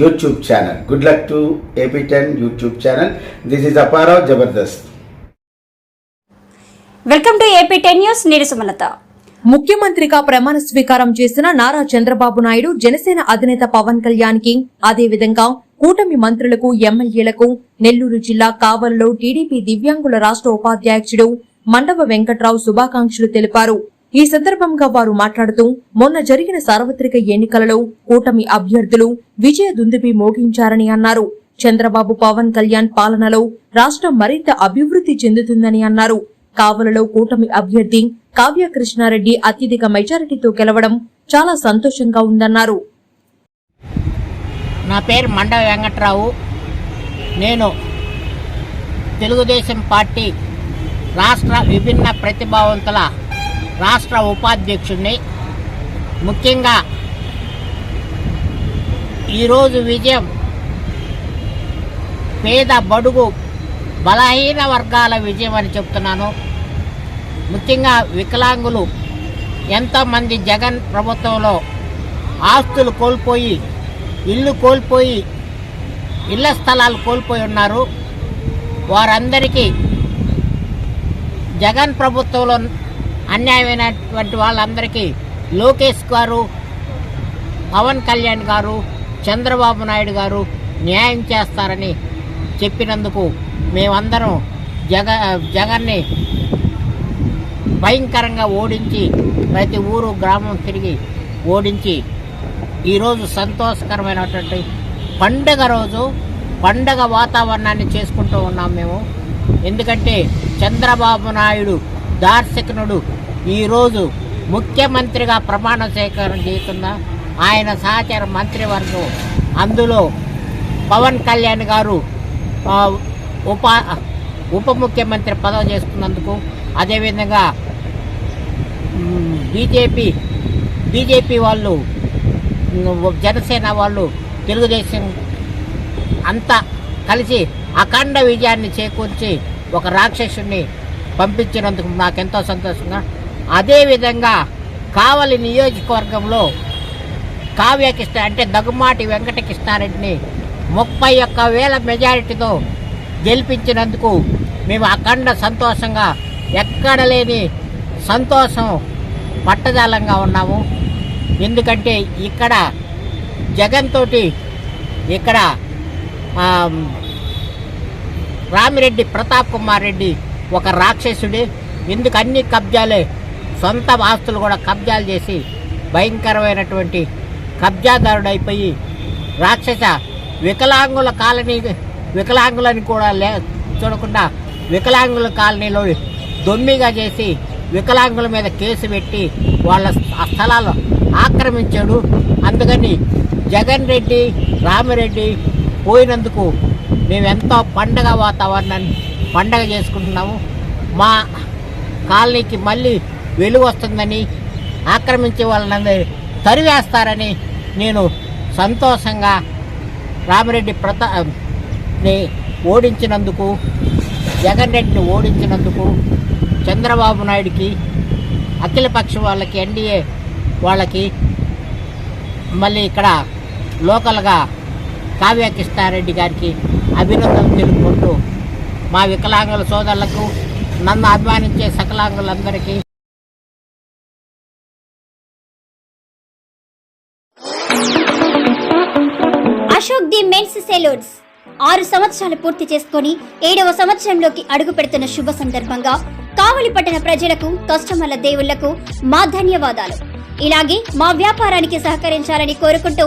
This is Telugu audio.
YouTube channel good luck to AP ten YouTube channel this is Aparao Jabardasth welcome to AP ten news నేను సుమలత ముఖ్యమంత్రిగా ప్రమాణ స్వీకారం చేసిన నారా చంద్రబాబు నాయుడు జనసేన అధినేత పవన్ కళ్యాణ్కి అదేవిధంగా కూటమి మంత్రులకు ఎమ్మెల్యేలకు నెల్లూరు జిల్లా కావలలో టీడీపీ దివ్యాంగుల రాష్ట్ర ఉపాధ్యక్షుడు మండవ వెంకట్రావు శుభాకాంక్షలు తెలిపారు. ఈ సందర్భంగా వారు మాట్లాడుతూ మొన్న జరిగిన సార్వత్రిక ఎన్నికలలో కూటమి అభ్యర్థులు విజయ దుందుబి మోగించారని అన్నారు. చంద్రబాబు పవన్ కళ్యాణ్ పాలనలో రాష్ట్రం మరింత అభివృద్ధి చెందుతుందని అన్నారు. కావలలో కూటమి అభ్యర్థి కావ్య కృష్ణారెడ్డి అత్యధిక మెజారిటీతో గెలవడం చాలా సంతోషంగా ఉందన్నారు. నా పేరు మండ వెంకట్రావు. నేను తెలుగుదేశం పార్టీ రాష్ట్ర విభిన్న ప్రతిభావంతుల రాష్ట్ర ఉపాధ్యక్షుడిని. ముఖ్యంగా ఈరోజు విజయం పేద బడుగు బలహీన వర్గాల విజయం అని చెప్తున్నాను. ముఖ్యంగా వికలాంగులు ఎంతోమంది జగన్ ప్రభుత్వంలో ఆస్తులు కోల్పోయి ఇల్లు కోల్పోయి ఇళ్ళ స్థలాలు కోల్పోయి ఉన్నారు. వారందరికీ జగన్ ప్రభుత్వంలో అన్యాయమైనటువంటి వాళ్ళందరికీ లోకేష్ గారు పవన్ కళ్యాణ్ గారు చంద్రబాబు నాయుడు గారు న్యాయం చేస్తారని చెప్పినందుకు మేమందరం జగ జగన్ని భయంకరంగా ఓడించి ప్రతి ఊరు గ్రామం తిరిగి ఓడించి ఈరోజు సంతోషకరమైనటువంటి పండగ రోజు పండగ వాతావరణాన్ని చేసుకుంటూ ఉన్నాం మేము. ఎందుకంటే చంద్రబాబు నాయుడు దార్శకునుడు ఈరోజు ముఖ్యమంత్రిగా ప్రమాణ స్వీకారం చేస్తున్న ఆయన సహచర మంత్రివర్గం. అందులో పవన్ కళ్యాణ్ గారు ఉపా ఉప ఉప ముఖ్యమంత్రి పదవి చేసుకున్నందుకు అదేవిధంగా బీజేపీ బీజేపీ వాళ్ళు జనసేన వాళ్ళు తెలుగుదేశం అంతా కలిసి అఖండ విజయాన్ని చేకూర్చి ఒక రాక్షసుని పంపించినందుకు నాకెంతో సంతోషంగా. అదేవిధంగా కావలి నియోజకవర్గంలో కావ్య కృష్ణ అంటే దగ్గుమాటి వెంకటకృష్ణారెడ్డిని ముప్పై ఒక్క వేల మెజారిటీతో గెలిపించినందుకు మేము అఖండ సంతోషంగా ఎక్కడ లేని సంతోషం పట్టజాలంగా ఉన్నాము. ఎందుకంటే ఇక్కడ జగన్ తోటి ఇక్కడ రామిరెడ్డి ప్రతాప్ కుమార్ రెడ్డి ఒక రాక్షసుడే ఎందుకు అన్ని కబ్జాలే? సొంత ఆస్తులు కూడా కబ్జాలు చేసి భయంకరమైనటువంటి కబ్జాదారుడైపోయి రాక్షస వికలాంగుల కాలనీ వికలాంగులని కూడా లే చూడకుండా వికలాంగుల కాలనీలో దొమ్మిగా చేసి వికలాంగుల మీద కేసు పెట్టి వాళ్ళ ఆ స్థలాలు ఆక్రమించాడు. అందుకని జగన్ రెడ్డి రామిరెడ్డి పోయినందుకు మేమెంతో పండగ వాతావరణాన్ని పండగ చేసుకుంటున్నాము. మా కాలనీకి మళ్ళీ వెలుగు వస్తుందని ఆక్రమించే వాళ్ళని తరివేస్తారని నేను సంతోషంగా రామిరెడ్డి ప్రతాప్ని ఓడించినందుకు జగన్ రెడ్డిని ఓడించినందుకు చంద్రబాబు నాయుడికి అఖిలపక్ష వాళ్ళకి ఎన్డీఏ వాళ్ళకి మళ్ళీ ఇక్కడ లోకల్గా కావ్య కృష్ణారెడ్డి గారికి అభినందనలు తెలుపుకుంటూ మా వికలాంగుల సోదరులకు నన్ను అభిమానించే సకలాంగులందరికీ అశోక్ ది మెన్స్ సెలూన్స్. ఆరు సంవత్సరాలు పూర్తి చేసుకొని ఏడవ సంవత్సరంలోకి అడుగు పెడుతున్న శుభ సందర్భంగా కావలి పట్టణ ప్రజలకు కస్టమర్ల దేవుళ్ళకు మా ధన్యవాదాలు. ఇలాగే మా వ్యాపారానికి సహకరించాలని కోరుకుంటూ